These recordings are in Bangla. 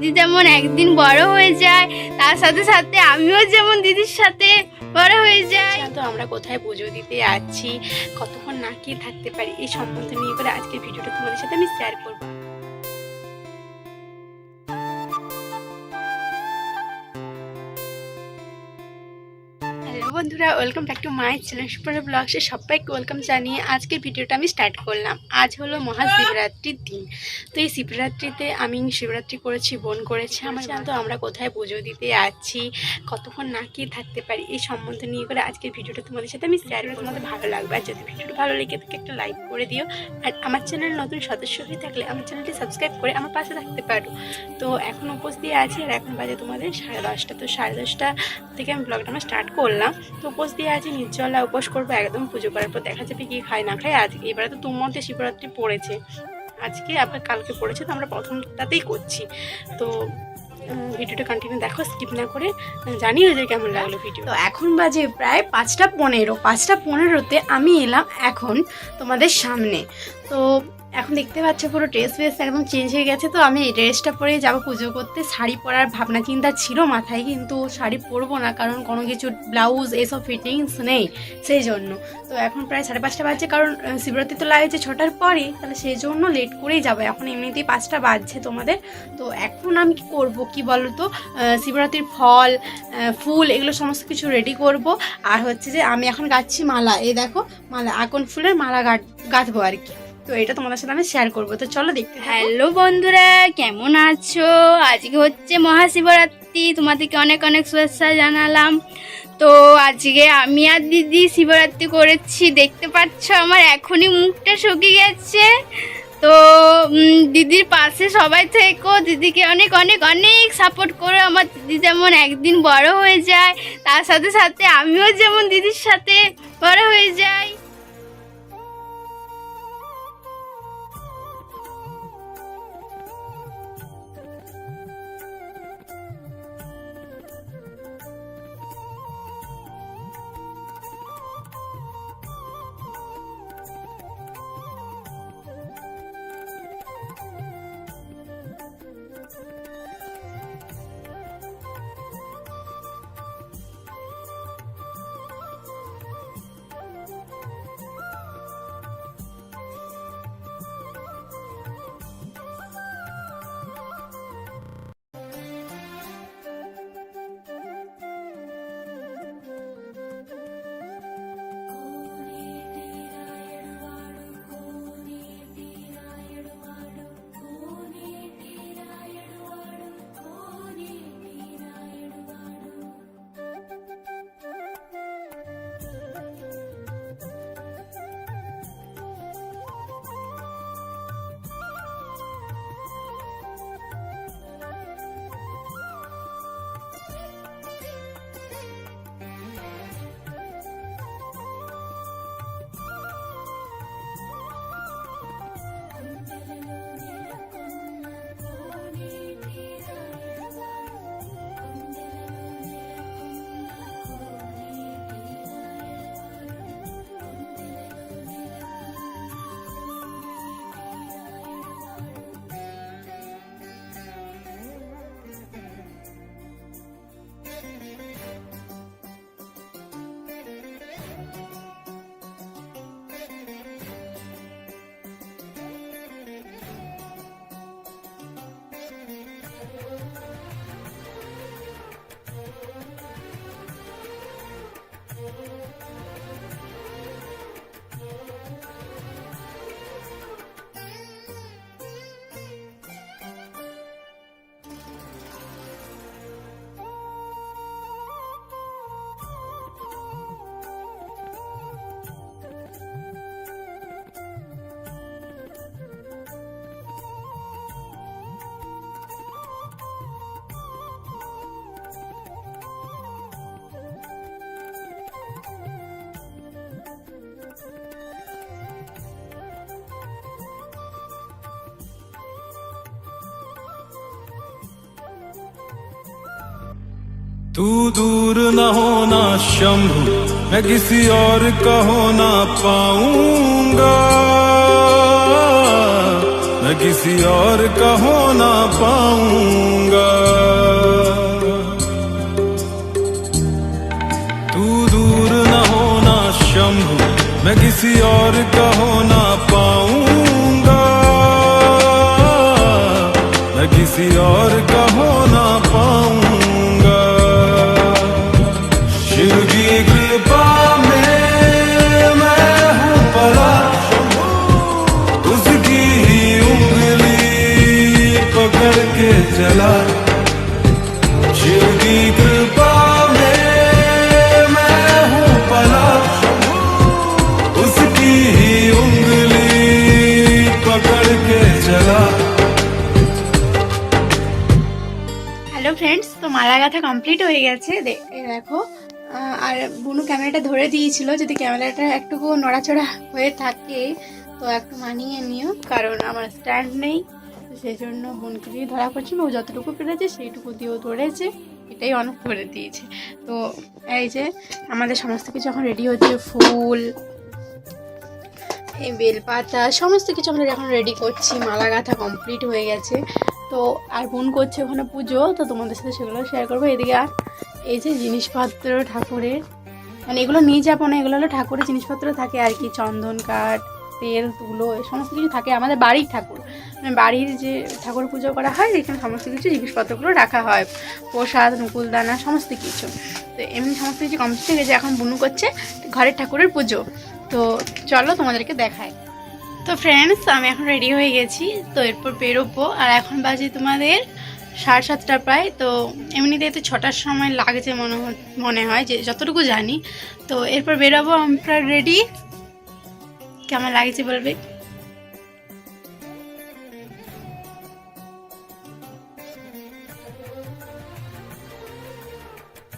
দিদি যেমন একদিন বড় হয়ে যায়, তার সাথে সাথে আমিও যেমন দিদির সাথে বড় হয়ে যায় তো আমরা কোথায় পুজো দিতে আছি কতক্ষণ না কি থাকতে পারি, এই সম্বন্ধ নিয়ে করে আজকের ভিডিওটা তোমাদের সাথে আমি শেয়ার করব। বন্ধুরা welcome back to my channel super ব্লগসে সবাইকে ওয়েলকাম জানিয়ে আজকের ভিডিওটা আমি স্টার্ট করলাম। আজ হলো মহাশিবরাত্রির দিন। তো এই শিবরাত্রিতে আমি শিবরাত্রি করেছি, বোন করেছে। আমার জানতো আমরা কোথায় পুজো দিতে যাচ্ছি, কতক্ষণ না কি থাকতে পারি, এই সম্বন্ধে নিয়ে করে আজকের ভিডিওটা তোমাদের সাথে আমি শেয়ার করে তোমাদের ভালো লাগবে। আর যদি ভিডিওটা ভালো লেগে থাকে, একটা লাইক করে দিও। আর আমার চ্যানেল নতুন সদস্য হয়ে থাকলে আমার চ্যানেলটি সাবস্ক্রাইব করে আমার পাশে থাকতে পারো। তো এখন উপোস দিয়ে আছি, আর এখন বাজে তোমাদের সাড়ে দশটা। তো সাড়ে দশটা থেকে আমি ব্লগটা আমার স্টার্ট করলাম। তো উপোস দিয়ে আছি, নির্জলা উপোস করব, একদম পুজো করার পর দেখা যাবে কি খায়, না খায়। আজকে এবারে তো তুমতে শিবরাত্রি পড়েছে। আজকে আবার কালকে পড়েছে, তো আমরা প্রথমটাতেই করছি। তো ভিডিওটা কন্টিনিউ দেখো স্কিপ না করে জানিও যে কেমন লাগল ভিডিও তো এখন বাজে প্রায় পাঁচটা পনেরো, পাঁচটা পনেরোতে আমি এলাম এখন তোমাদের সামনে। তো এখন দেখতে পাচ্ছ পুরো ড্রেস ফ্রেস একদম চেঞ্জ হয়ে গেছে, তো আমি এই ড্রেসটা পরে যাব পুজো করতে। শাড়ি পরার ভাবনা চিন্তা ছিল মাথায়, কিন্তু শাড়ি পরবো না, কারণ কোনো কিছু ব্লাউজ এসব ফিটিংস নেই সেই জন্য। তো এখন প্রায় সাড়ে পাঁচটা বাজছে, কারণ শিবরাত্রি তো লাগছে ছটার পরে, তাহলে সেই জন্য লেট করেই যাব। এখন এমনিতেই পাঁচটা বাজছে তোমাদের। তো এখন আমি কি করব, কি বলো তো শিবরাত্রির ফল ফুল, এগুলো সমস্ত কিছু রেডি করব। আর হচ্ছে যে আমি এখন গাচ্ছি মালা, এই দেখো, মালা, আকন ফুলের মালা গাঁথবো আর কি। তো এটা তোমাদের সাথে আমি শেয়ার করব। তো চলো দেখতে হ্যালো বন্ধুরা, কেমন আছো? আজকে হচ্ছে মহাশিবরাত্রি, তোমাদেরকে অনেক অনেক শুভেচ্ছা জানালাম। তো আজকে আমি আর দিদি শিবরাত্রি করেছি, দেখতে পাচ্ছ আমার এখনই মুখটা শুকিয়ে গেছে। তো দিদির পাশে সবাই থেকো, দিদিকে অনেক অনেক অনেক সাপোর্ট করো। আমার দিদি যেমন একদিন বড় হয়ে যায়, তার সাথে সাথে আমিও যেমন দিদির সাথে বড় হয়ে যাই। तू दूर न होना शंभू, मैं किसी और का होना पाऊँगा। मैं किसी और का होना पाऊँगा। तू दूर न होना शंभू, मैं किसी और का होना पाऊँगा। मैं किसी और का होना पाऊँगा। গাথা কমপ্লিট হয়ে গেছে। দেখো। আর বুনু ক্যামেরাটা ধরে দিয়েছিল যদি ক্যামেরাটা একটুকু নড়াচড়া হয়ে থাকে, তো একটু মানিয়ে নিও, কারণ আমার স্ট্যান্ড নেই। সেই জন্য বোনকে দিয়ে ধরা করছিল ও যতটুকু পেরেছে সেইটুকু দিয়েও ধরেছে। এটাই অনেক করে দিয়েছে। তো এই যে, আমাদের সমস্ত কিছু এখন রেডি হচ্ছে। ফুল, এই বেলপাতা, সমস্ত কিছু আমরা এখন রেডি করছি। মালা গাঁথা কমপ্লিট হয়ে গেছে। তো আর বোন করছে ওখানে পুজো, তো তোমাদের সাথে সেগুলো শেয়ার করব। এদিকে আর এই যে জিনিসপত্র ঠাকুরের মানে এগুলো নিয়ে যাব না, এগুলো হলো ঠাকুরের জিনিসপত্র থাকে আর কি, চন্দন কাঠ, তেল, তুলো এই সমস্ত কিছু থাকে, আমাদের বাড়ির ঠাকুর। মানে বাড়ির যে ঠাকুর পুজো করা হয়, এখানে সমস্ত কিছু জিনিসপত্রগুলো রাখা হয়। প্রসাদ, নকুলদানা, সমস্ত কিছু। তো এমনি সমস্ত কিছু কমপ্লিট হয়ে গেছে, এখন বুনু করছে ঘরের ঠাকুরের পুজো। তো চলো তোমাদেরকে দেখাই। তো ফ্রেন্ডস আমি এখন রেডি হয়ে গেছি, তো এরপর বেরোবো। আর এখন বাজে তোমাদের সাড়ে সাতটা প্রায়, তো এমনিতে তো ছটার সময় লাগছে মনে মনে হয়, যে যতটুকু জানি। তো এরপর বেরোবো আমরা রেডি কেমন লাগছে বলবে?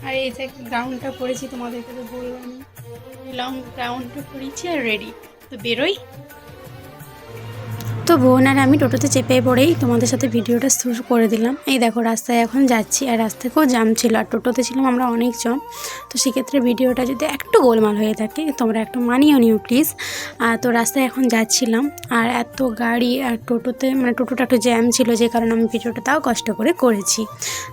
আর এই যে গ্রাউন্ডটা পরেছি তোমাদেরকে তো বললাম লং গ্রাউন্ডটা পরেছি আর রেডি তো বেরোই। তো বোন আর আমি টোটোতে চেপে পড়েই তোমাদের সাথে ভিডিওটা শুরু করে দিলাম। এই দেখো, রাস্তায় এখন যাচ্ছি আর রাস্তাতেও জাম ছিল আর টোটোতে ছিলাম আমরা অনেকজন। তো সেক্ষেত্রে ভিডিওটা যদি একটু গোলমাল হয়ে থাকে, তোমরা একটু মানিয়ে নিও প্লিজ। আর তো রাস্তায় এখন যাচ্ছিলাম আর এত গাড়ি আর টোটোতে মানে টোটোটা একটু জ্যাম ছিল যে কারণে আমি ভিডিওটা তাও কষ্ট করে করেছি।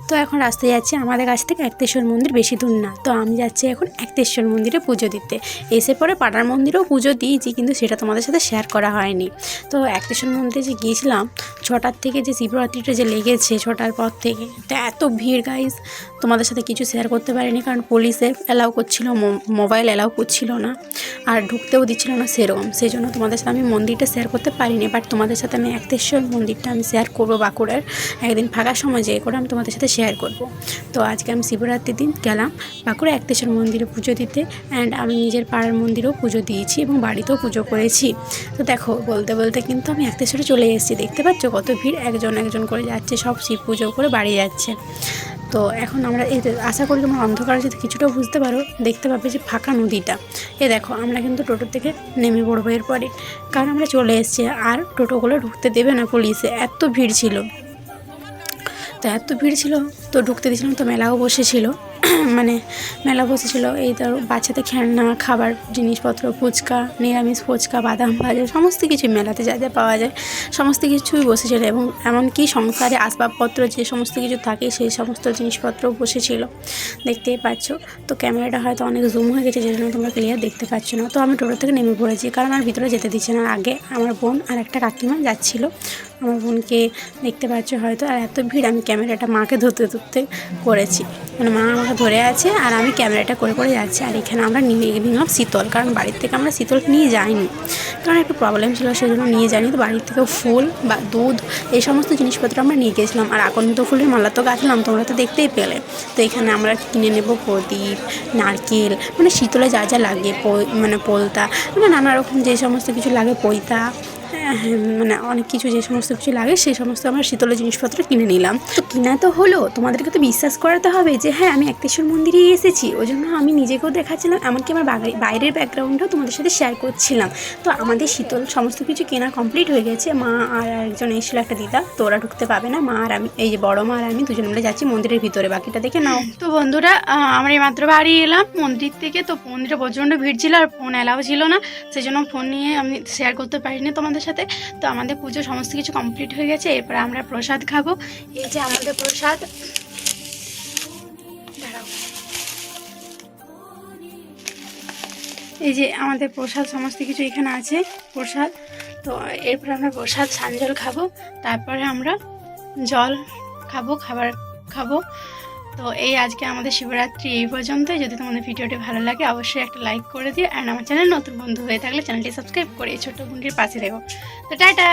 তো এখন রাস্তায় যাচ্ছি আমাদের কাছ থেকে একতেশ্বর মন্দির বেশি দূর না। তো আমি যাচ্ছি এখন একতেশ্বর মন্দিরে পুজো দিতে। এসে পরে পাড়ার মন্দিরেও পুজো দিয়েছি কিন্তু সেটা তোমাদের সাথে শেয়ার করা হয়নি। তো একতেশ্বর মন্দিরে যে গিয়েছিলাম, ছটার থেকে যে শিবরাত্রিটা যে লেগেছে, ছটার পর থেকে, তো এত ভিড় গাইজ তোমাদের সাথে কিছু শেয়ার করতে পারিনি কারণ পুলিশে অ্যালাউ করছিল মোবাইল অ্যালাউ করছিল না। আর ঢুকতেও দিচ্ছিল না সেরকম সেই জন্য তোমাদের সাথে আমি মন্দিরটা শেয়ার করতে পারিনি বাট তোমাদের সাথে আমি একতেশ্বর মন্দিরটা আমি শেয়ার করব বাঁকুড়ার। একদিন ফাঁকা সময় যেয়ে করে আমি তোমাদের সাথে শেয়ার করব। তো আজকে আমি শিবরাত্রির দিন গেলাম বাঁকুড়া একতেশ্বর মন্দিরে পুজো দিতে অ্যান্ড আমি নিজের পাড়ার মন্দিরেও পুজো দিয়েছি এবং বাড়িতেও পুজো করেছি। তো দেখো, বলতে বলতে কিন্তু আমি একতেশ্বরে চলে এসেছি। দেখতে পাচ্ছ কত ভিড়? একজন একজন করে যাচ্ছে, সব শিব পুজো করে বাড়ি যাচ্ছে। তো এখন আমরা এই আশা করি তোমরা অন্ধকারে যদি কিছুটা বুঝতে পারো, দেখতে পাবে যে ফাঁকা নদীটা। এ দেখো, আমরা কিন্তু টোটো থেকে নেমে পড়ব এরপরে। কারণ আমরা চলে এসেছি, আর টোটোগুলো ঢুকতে দেবে না পুলিশে, এত ভিড় ছিল। তো এত ভিড় ছিল, তো ঢুকতে দিয়েছিলাম, তো মেলাও বসেছিল। মানে মেলা বসেছিল, এই ধরো বাচ্চাদের খেলনা, খাবার জিনিসপত্র, ফুচকা, নিরামিষ ফুচকা, বাদাম ভাজা, সমস্ত কিছু মেলাতে যা যা পাওয়া যায়, সমস্ত কিছুই বসেছিল এবং এমনকি সংসারে আসবাবপত্র যে সমস্ত কিছু থাকে সেই সমস্ত জিনিসপত্রও বসেছিল, দেখতেই পাচ্ছ। তো ক্যামেরাটা হয়তো অনেক জুম হয়ে গেছে যে জন্য তোমরা ক্লিয়ার দেখতে পাচ্ছ না। তো আমি টোটো থেকে নেমে পড়েছি, কারণ আর ভিতরে যেতে দিচ্ছে না। আগে আমার বোন আর একটা কাকিমা যাচ্ছিল, আমার বোনকে দেখতে পাচ্ছ হয়তো, আর এত ভিড় আমি ক্যামেরাটা মাকে ধরতে ধরতে করেছি। মানে মা আমাকে ধরে আছে আর আমি ক্যামেরাটা করে করে যাচ্ছি আর এখানে আমরা নিয়ে নিলাম শীতল কারণ বাড়ির থেকে আমরা শীতল নিয়ে যাইনি। কারণ একটু প্রবলেম ছিল সেজন্য নিয়ে যাইনি। তো বাড়ির থেকে ফুল বা দুধ এই সমস্ত জিনিসপত্র আমরা নিয়ে গেছিলাম আর আকন্দ ফুলের মালা তো গাছলাম তোমরা তো দেখতেই পেলে। তো এখানে আমরা কিনে নেব প্রদীপ নারকেল মানে শীতলে যা যা লাগে মানে পোলতা মানে নানা রকম যে সমস্ত কিছু লাগে পৈতা হ্যাঁ, হ্যাঁ, মানে অনেক কিছু যে সমস্ত কিছু লাগে সেই সমস্ত আমরা শীতলের জিনিসপত্র কিনে নিলাম। কিনা তো হলো, তোমাদেরকে তো বিশ্বাস করাতে হবে যে হ্যাঁ আমি একতেশ্বর মন্দিরেই এসেছি। ওই জন্য আমি নিজেকেও দেখাচ্ছিলাম, এমনকি আমার বাইরের ব্যাকগ্রাউন্ডটাও তোমাদের সাথে শেয়ার করছিলাম। তো আমাদের শীতল সমস্ত কিছু কেনা কমপ্লিট হয়ে গেছে। মা আর একজন এসেছিল, একটা দিদা। তো ওরা ঢুকতে পাবে না। মা আর আমি, এই যে বড় মা আর আমি দুজন মিলে যাচ্ছি মন্দিরের ভিতরে। বাকিটা দেখে নাও। তো বন্ধুরা আমরা এই মাত্র বাড়ি এলাম মন্দির থেকে। তো মন্দিরে প্রচণ্ড ভিড় ছিল আর ফোন অ্যালাউ ছিল না। সেই জন্য ফোন নিয়ে আমি শেয়ার করতে পারিনি তোমাদের সাথে। তো আমাদের পুজো সমস্ত কিছু কমপ্লিট হয়ে গেছে। এরপর আমরা প্রসাদ খাব। এই যে আমাদের প্রসাদ। এই যে আমাদের প্রসাদ, সমস্ত কিছু এখানে আছে, প্রসাদ। তো এরপর আমরা প্রসাদ সানজল খাব। তারপরে আমরা জল খাব, খাবার খাব। তো এই আজকে আমাদের শিবরাত্রি এই পর্যন্তই। যদি তোমাদের ভিডিওটি ভালো লাগে, অবশ্যই একটা লাইক করে দিও। অ্যান্ড আমার চ্যানেল নতুন বন্ধু হয়ে থাকলে চ্যানেলটি সাবস্ক্রাইব করে এই ছোট্ট বোনটির পাশে দেখো তো টাটা!